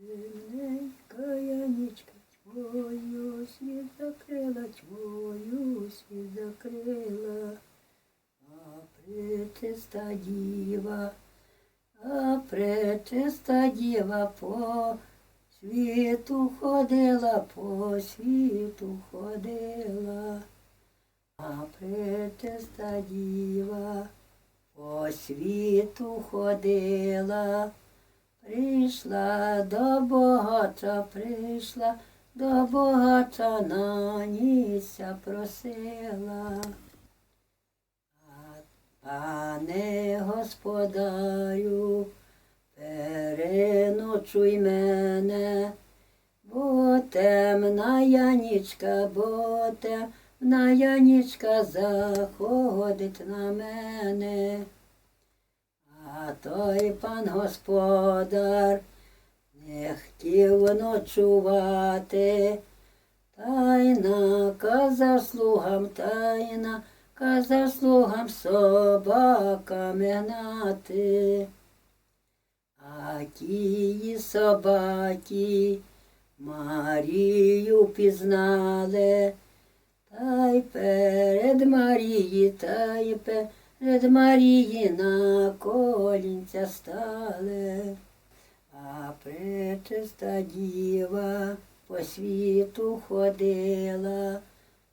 Темненька яничка твою світ закрила, твою світ закрила, а пречиста діва, а пречиста діва по світу ходила, по світу ходила, а пречиста діва по світу ходила. Прийшла до богача, прийшла до богача, на ніця просила. Пане господарю, переночуй мене, бо темна я нічка, бо темна я нічка заходить на мене. Той пан господар не хотів ночувати, та й слугам, та й наказав слугам собаками гнати. А тії собаки Марію пізнали, та й перед Марії, та й перед Марії на колінця стали. А пречиста діва по світу ходила,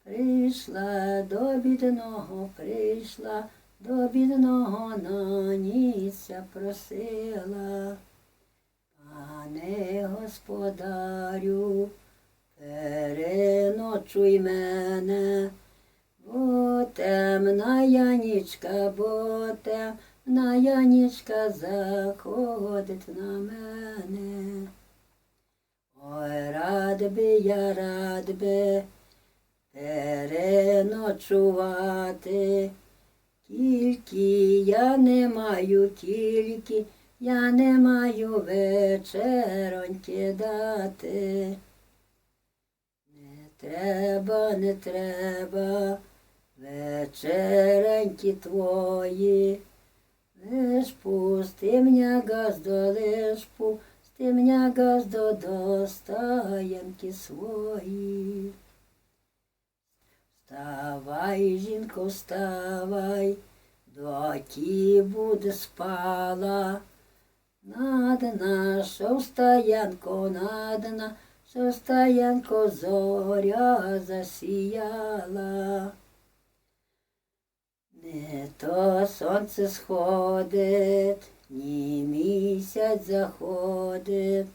прийшла до бідного, прийшла до бідного на ніця просила. Пане господарю, переночуй мене, темна я нічка, бо темна я нічка заходить на мене. Ой, рад би я, рад би переночувати, тільки я не маю, тільки я не маю вечероньки дати. Не треба, не треба вечереньки твої, лиш пусти мене газдо, лиш пусти мене газдо до стаєнки свої. Вставай, жінко, вставай, доки буде спала. Над нашу стоянку, над нашу стоянку зоря засіяла. Не то сонце сходить, ні місяць заходить,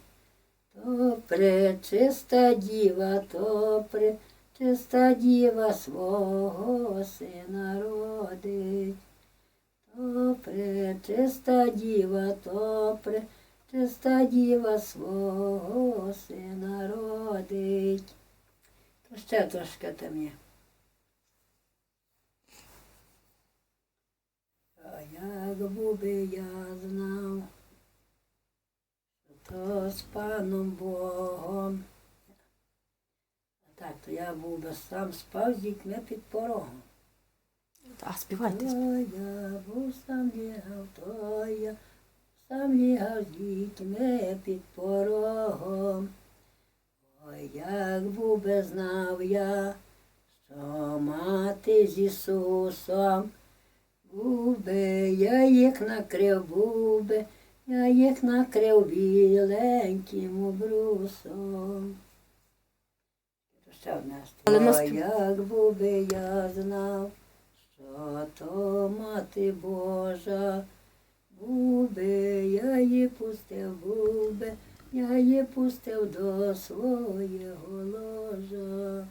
то пречиста діва, то пречиста діва свого сина родить. То пречиста діва, то пречиста діва свого сина родить. То ще трошки там є. А як би я знав, то з паном Богом. Так, то я був би сам спав з дітьми під порогом. А співайте. То я був сам лягав, то я сам лягав з дітьми під порогом. Ой, як був би знав я, що мати з Ісусом, був я їх накрив, був би, я їх накрив біленьким обрусом. Але наспів- як був би я знав, що то мати Божа, був би я її пустив, був би, я її пустив до свого ложа.